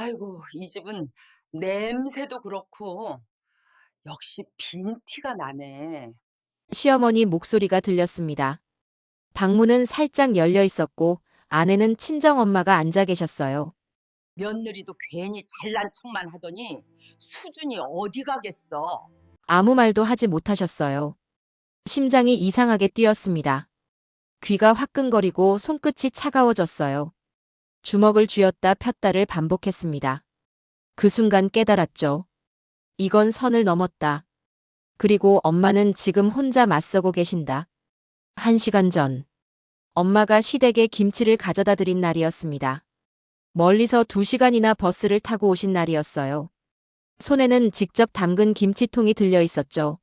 아이고, 이 집은 냄새도 그렇고 역시 빈티가 나네. 시어머니 목소리가 들렸습니다. 방문은 살짝 열려 있었고 안에는 친정엄마가 앉아 계셨어요. 며느리도 괜히 잘난 척만 하더니 수준이 어디 가겠어. 아무 말도 하지 못하셨어요. 심장이 이상하게 뛰었습니다. 귀가 화끈거리고 손끝이 차가워졌어요. 주먹을 쥐었다 폈다를 반복했습니다. 그 순간 깨달았죠. 이건 선을 넘었다. 그리고 엄마는 지금 혼자 맞서고 계신다. 한 시간 전, 엄마가 시댁에 김치를 가져다 드린 날이었습니다. 멀리서 두 시간이나 버스를 타고 오신 날이었어요. 손에는 직접 담근 김치통이 들려 있었죠.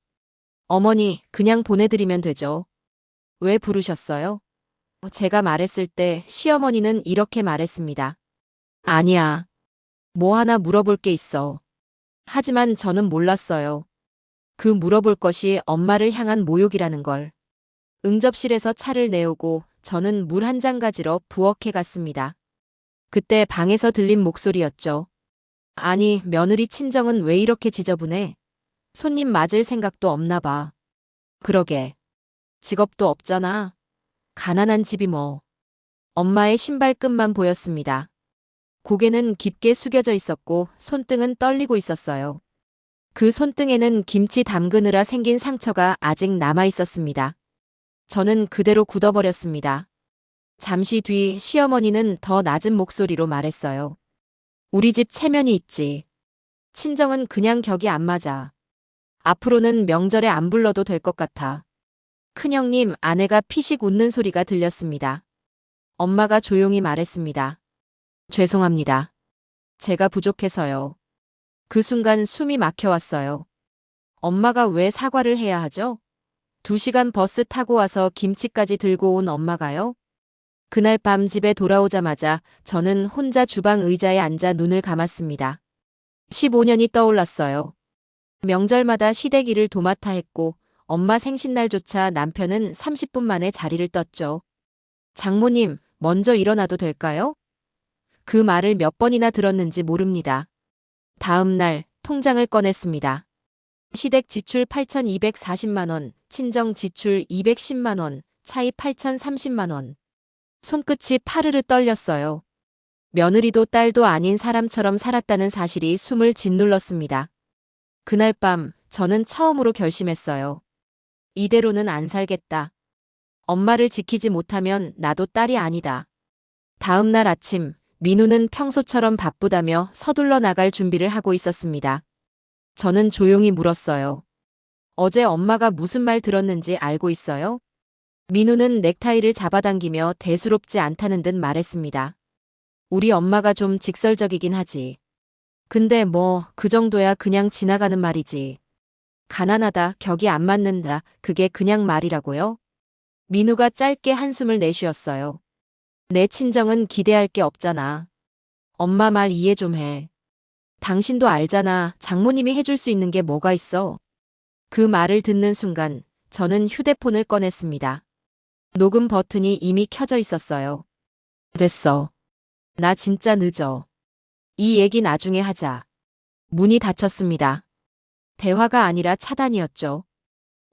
어머니, 그냥 보내드리면 되죠. 왜 부르셨어요? 제가 말했을 때 시어머니는 이렇게 말했습니다. 아니야. 뭐 하나 물어볼 게 있어. 하지만 저는 몰랐어요. 그 물어볼 것이 엄마를 향한 모욕이라는 걸. 응접실에서 차를 내오고 저는 물 한 잔 가지러 부엌에 갔습니다. 그때 방에서 들린 목소리였죠. 아니, 며느리 친정은 왜 이렇게 지저분해? 손님 맞을 생각도 없나 봐. 그러게. 직업도 없잖아. 가난한 집이 뭐. 엄마의 신발끈만 보였습니다. 고개는 깊게 숙여져 있었고 손등은 떨리고 있었어요. 그 손등에는 김치 담그느라 생긴 상처가 아직 남아 있었습니다. 저는 그대로 굳어버렸습니다. 잠시 뒤 시어머니는 더 낮은 목소리로 말했어요. 우리 집 체면이 있지. 친정은 그냥 격이 안 맞아. 앞으로는 명절에 안 불러도 될 것 같아. 큰형님 아내가 피식 웃는 소리가 들렸습니다. 엄마가 조용히 말했습니다. 죄송합니다. 제가 부족해서요. 그 순간 숨이 막혀왔어요. 엄마가 왜 사과를 해야 하죠? 두 시간 버스 타고 와서 김치까지 들고 온 엄마가요? 그날 밤 집에 돌아오자마자 저는 혼자 주방 의자에 앉아 눈을 감았습니다. 15년이 떠올랐어요. 명절마다 시댁 일을 도맡아 했고 엄마 생신날조차 남편은 30분 만에 자리를 떴죠. 장모님, 먼저 일어나도 될까요? 그 말을 몇 번이나 들었는지 모릅니다. 다음 날 통장을 꺼냈습니다. 시댁 지출 8,240만원, 친정 지출 210만원, 차입 8,030만원. 손끝이 파르르 떨렸어요. 며느리도 딸도 아닌 사람처럼 살았다는 사실이 숨을 짓눌렀습니다. 그날 밤 저는 처음으로 결심했어요. 이대로는 안 살겠다. 엄마를 지키지 못하면 나도 딸이 아니다. 다음 날 아침 민우는 평소처럼 바쁘다며 서둘러 나갈 준비를 하고 있었습니다. 저는 조용히 물었어요. 어제 엄마가 무슨 말 들었는지 알고 있어요? 민우는 넥타이를 잡아당기며 대수롭지 않다는 듯 말했습니다. 우리 엄마가 좀 직설적이긴 하지. 근데 뭐, 그 정도야 그냥 지나가는 말이지. 가난하다, 격이 안 맞는다, 그게 그냥 말이라고요? 민우가 짧게 한숨을 내쉬었어요. 내 친정은 기대할 게 없잖아. 엄마 말 이해 좀 해. 당신도 알잖아. 장모님이 해줄 수 있는 게 뭐가 있어. 그 말을 듣는 순간 저는 휴대폰을 꺼냈습니다. 녹음 버튼이 이미 켜져 있었어요. 됐어. 나 진짜 늦어. 이 얘기 나중에 하자. 문이 닫혔습니다. 대화가 아니라 차단이었죠.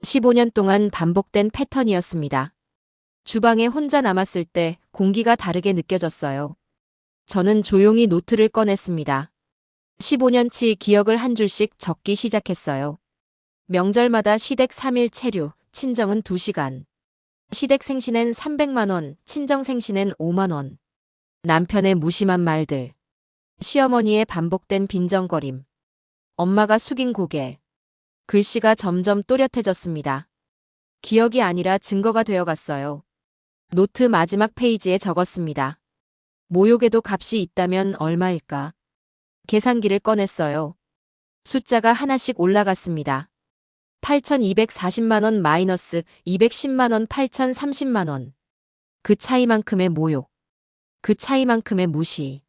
15년 동안 반복된 패턴이었습니다. 주방에 혼자 남았을 때 공기가 다르게 느껴졌어요. 저는 조용히 노트를 꺼냈습니다. 15년치 기억을 한 줄씩 적기 시작했어요. 명절마다 시댁 3일 체류, 친정은 2시간. 시댁 생신엔 300만원, 친정 생신엔 5만원. 남편의 무심한 말들. 시어머니의 반복된 빈정거림. 엄마가 숙인 고개. 글씨가 점점 또렷해졌습니다. 기억이 아니라 증거가 되어갔어요. 노트 마지막 페이지에 적었습니다. 모욕에도 값이 있다면 얼마일까? 계산기를 꺼냈어요. 숫자가 하나씩 올라갔습니다. 8,240만원 마이너스 210만원 8,030만원. 그 차이만큼의 모욕. 그 차이만큼의 무시.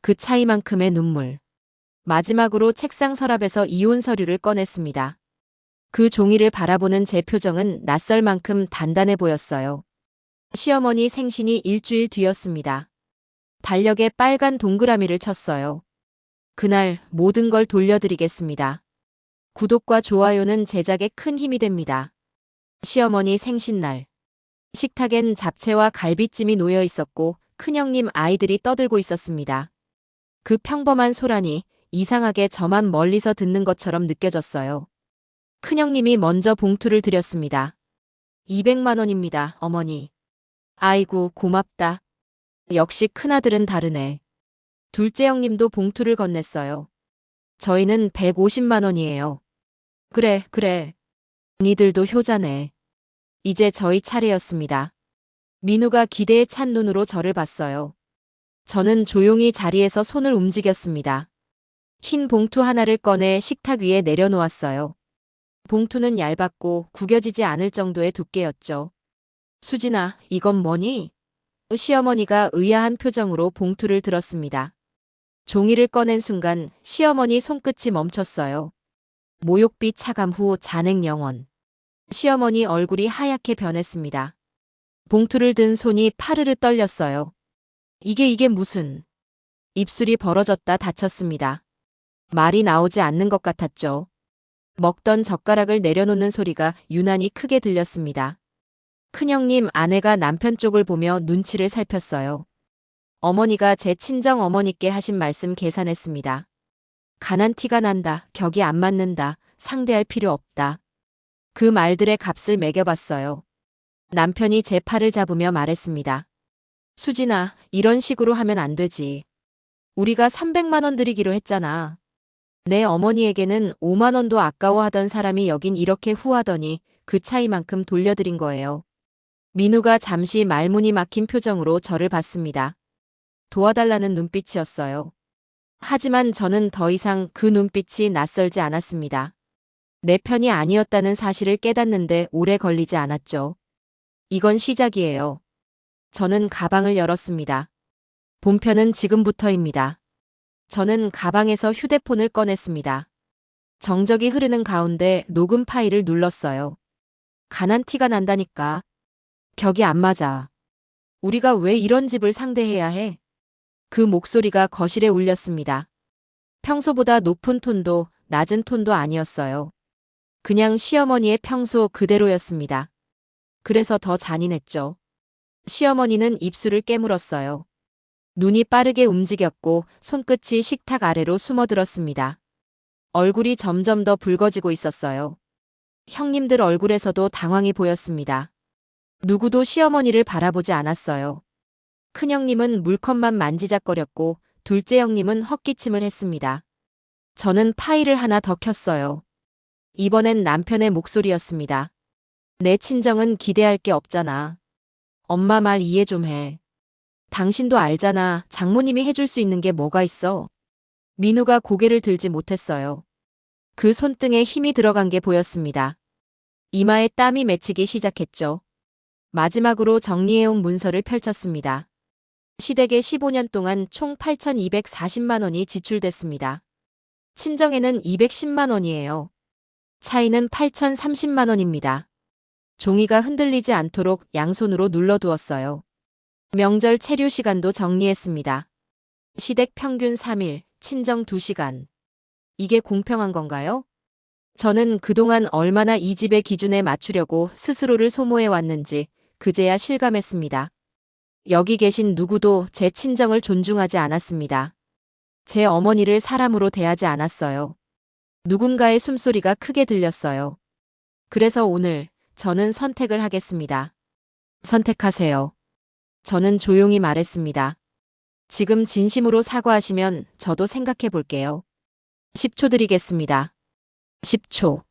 그 차이만큼의 눈물. 마지막으로 책상 서랍에서 이혼 서류를 꺼냈습니다. 그 종이를 바라보는 제 표정은 낯설 만큼 단단해 보였어요. 시어머니 생신이 일주일 뒤였습니다. 달력에 빨간 동그라미를 쳤어요. 그날 모든 걸 돌려드리겠습니다. 구독과 좋아요는 제작에 큰 힘이 됩니다. 시어머니 생신날. 식탁엔 잡채와 갈비찜이 놓여 있었고 큰형님 아이들이 떠들고 있었습니다. 그 평범한 소란이 이상하게 저만 멀리서 듣는 것처럼 느껴졌어요. 큰형님이 먼저 봉투를 드렸습니다. 200만 원입니다, 어머니. 아이고, 고맙다. 역시 큰아들은 다르네. 둘째 형님도 봉투를 건넸어요. 저희는 150만 원이에요. 그래, 그래. 니들도 효자네. 이제 저희 차례였습니다. 민우가 기대에 찬 눈으로 저를 봤어요. 저는 조용히 자리에서 손을 움직였습니다. 흰 봉투 하나를 꺼내 식탁 위에 내려놓았어요. 봉투는 얇았고 구겨지지 않을 정도의 두께였죠. 수진아, 이건 뭐니? 시어머니가 의아한 표정으로 봉투를 들었습니다. 종이를 꺼낸 순간 시어머니 손끝이 멈췄어요. 모욕비 차감 후 잔액 영원. 시어머니 얼굴이 하얗게 변했습니다. 봉투를 든 손이 파르르 떨렸어요. 이게 이게 무슨. 입술이 벌어졌다 다쳤습니다. 말이 나오지 않는 것 같았죠. 먹던 젓가락을 내려놓는 소리가 유난히 크게 들렸습니다. 큰형님 아내가 남편 쪽을 보며 눈치를 살폈어요. 어머니가 제 친정 어머니께 하신 말씀 계산했습니다. 가난 티가 난다, 격이 안 맞는다, 상대할 필요 없다. 그 말들의 값을 매겨봤어요. 남편이 제 팔을 잡으며 말했습니다. 수진아, 이런 식으로 하면 안 되지. 우리가 300만 원 드리기로 했잖아. 내 어머니에게는 5만 원도 아까워하던 사람이 여긴 이렇게 후하더니 그 차이만큼 돌려드린 거예요. 민우가 잠시 말문이 막힌 표정으로 저를 봤습니다. 도와달라는 눈빛이었어요. 하지만 저는 더 이상 그 눈빛이 낯설지 않았습니다. 내 편이 아니었다는 사실을 깨닫는데 오래 걸리지 않았죠. 이건 시작이에요. 저는 가방을 열었습니다. 본편은 지금부터입니다. 저는 가방에서 휴대폰을 꺼냈습니다. 정적이 흐르는 가운데 녹음 파일을 눌렀어요. 가난 티가 난다니까. 격이 안 맞아. 우리가 왜 이런 집을 상대해야 해? 그 목소리가 거실에 울렸습니다. 평소보다 높은 톤도 낮은 톤도 아니었어요. 그냥 시어머니의 평소 그대로였습니다. 그래서 더 잔인했죠. 시어머니는 입술을 깨물었어요. 눈이 빠르게 움직였고 손끝이 식탁 아래로 숨어들었습니다. 얼굴이 점점 더 붉어지고 있었어요. 형님들 얼굴에서도 당황이 보였습니다. 누구도 시어머니를 바라보지 않았어요. 큰형님은 물컵만 만지작거렸고 둘째 형님은 헛기침을 했습니다. 저는 파일을 하나 더 켰어요. 이번엔 남편의 목소리였습니다. 내 친정은 기대할 게 없잖아. 엄마 말 이해 좀 해. 당신도 알잖아. 장모님이 해줄 수 있는 게 뭐가 있어. 민우가 고개를 들지 못했어요. 그 손등에 힘이 들어간 게 보였습니다. 이마에 땀이 맺히기 시작했죠. 마지막으로 정리해온 문서를 펼쳤습니다. 시댁에 15년 동안 총 8,240만 원이 지출됐습니다. 친정에는 210만 원이에요. 차이는 8,030만 원입니다. 종이가 흔들리지 않도록 양손으로 눌러두었어요. 명절 체류 시간도 정리했습니다. 시댁 평균 3일, 친정 2시간. 이게 공평한 건가요? 저는 그동안 얼마나 이 집의 기준에 맞추려고 스스로를 소모해 왔는지 그제야 실감했습니다. 여기 계신 누구도 제 친정을 존중하지 않았습니다. 제 어머니를 사람으로 대하지 않았어요. 누군가의 숨소리가 크게 들렸어요. 그래서 오늘 저는 선택을 하겠습니다. 선택하세요. 저는 조용히 말했습니다. 지금 진심으로 사과하시면 저도 생각해 볼게요. 10초 드리겠습니다. 10초.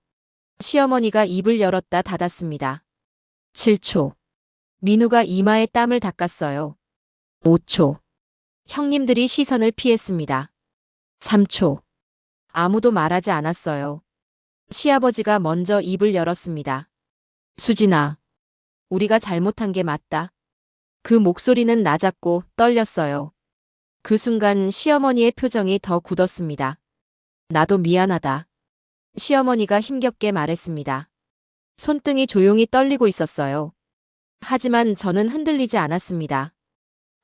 시어머니가 입을 열었다 닫았습니다. 7초. 민우가 이마에 땀을 닦았어요. 5초. 형님들이 시선을 피했습니다. 3초. 아무도 말하지 않았어요. 시아버지가 먼저 입을 열었습니다. 수진아. 우리가 잘못한 게 맞다. 그 목소리는 낮았고 떨렸어요. 그 순간 시어머니의 표정이 더 굳었습니다. 나도 미안하다. 시어머니가 힘겹게 말했습니다. 손등이 조용히 떨리고 있었어요. 하지만 저는 흔들리지 않았습니다.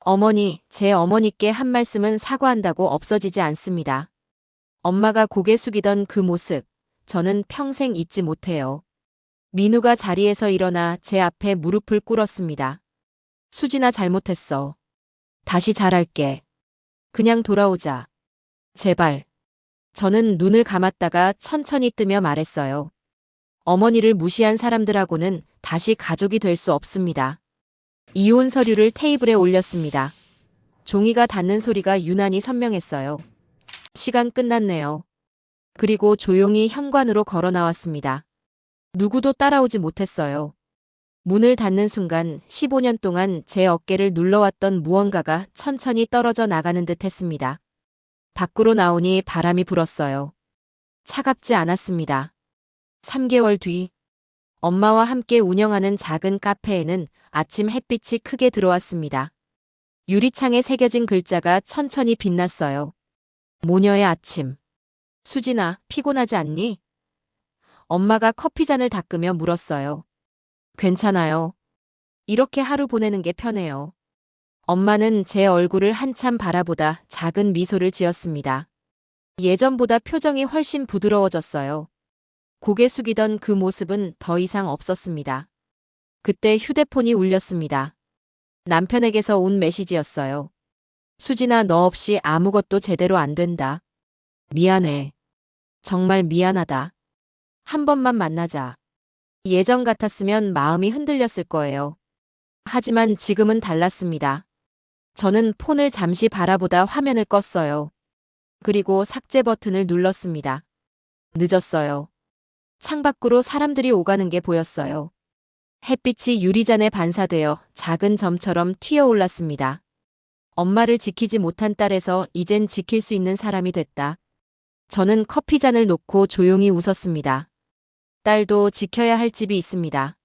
어머니, 제 어머니께 한 말씀은 사과한다고 없어지지 않습니다. 엄마가 고개 숙이던 그 모습, 저는 평생 잊지 못해요. 민우가 자리에서 일어나 제 앞에 무릎을 꿇었습니다. 수진아 잘못했어. 다시 잘할게. 그냥 돌아오자. 제발. 저는 눈을 감았다가 천천히 뜨며 말했어요. 어머니를 무시한 사람들하고는 다시 가족이 될 수 없습니다. 이혼 서류를 테이블에 올렸습니다. 종이가 닿는 소리가 유난히 선명했어요. 시간 끝났네요. 그리고 조용히 현관으로 걸어 나왔습니다. 누구도 따라오지 못했어요. 문을 닫는 순간 15년 동안 제 어깨를 눌러왔던 무언가가 천천히 떨어져 나가는 듯 했습니다. 밖으로 나오니 바람이 불었어요. 차갑지 않았습니다. 3개월 뒤, 엄마와 함께 운영하는 작은 카페에는 아침 햇빛이 크게 들어왔습니다. 유리창에 새겨진 글자가 천천히 빛났어요. 모녀의 아침. 수진아, 피곤하지 않니? 엄마가 커피잔을 닦으며 물었어요. 괜찮아요. 이렇게 하루 보내는 게 편해요. 엄마는 제 얼굴을 한참 바라보다 작은 미소를 지었습니다. 예전보다 표정이 훨씬 부드러워졌어요. 고개 숙이던 그 모습은 더 이상 없었습니다. 그때 휴대폰이 울렸습니다. 남편에게서 온 메시지였어요. 수진아, 너 없이 아무것도 제대로 안 된다. 미안해. 정말 미안하다. 한 번만 만나자. 예전 같았으면 마음이 흔들렸을 거예요. 하지만 지금은 달랐습니다. 저는 폰을 잠시 바라보다 화면을 껐어요. 그리고 삭제 버튼을 눌렀습니다. 늦었어요. 창밖으로 사람들이 오가는 게 보였어요. 햇빛이 유리잔에 반사되어 작은 점처럼 튀어올랐습니다. 엄마를 지키지 못한 딸에서 이젠 지킬 수 있는 사람이 됐다. 저는 커피잔을 놓고 조용히 웃었습니다. 딸도 지켜야 할 집이 있습니다.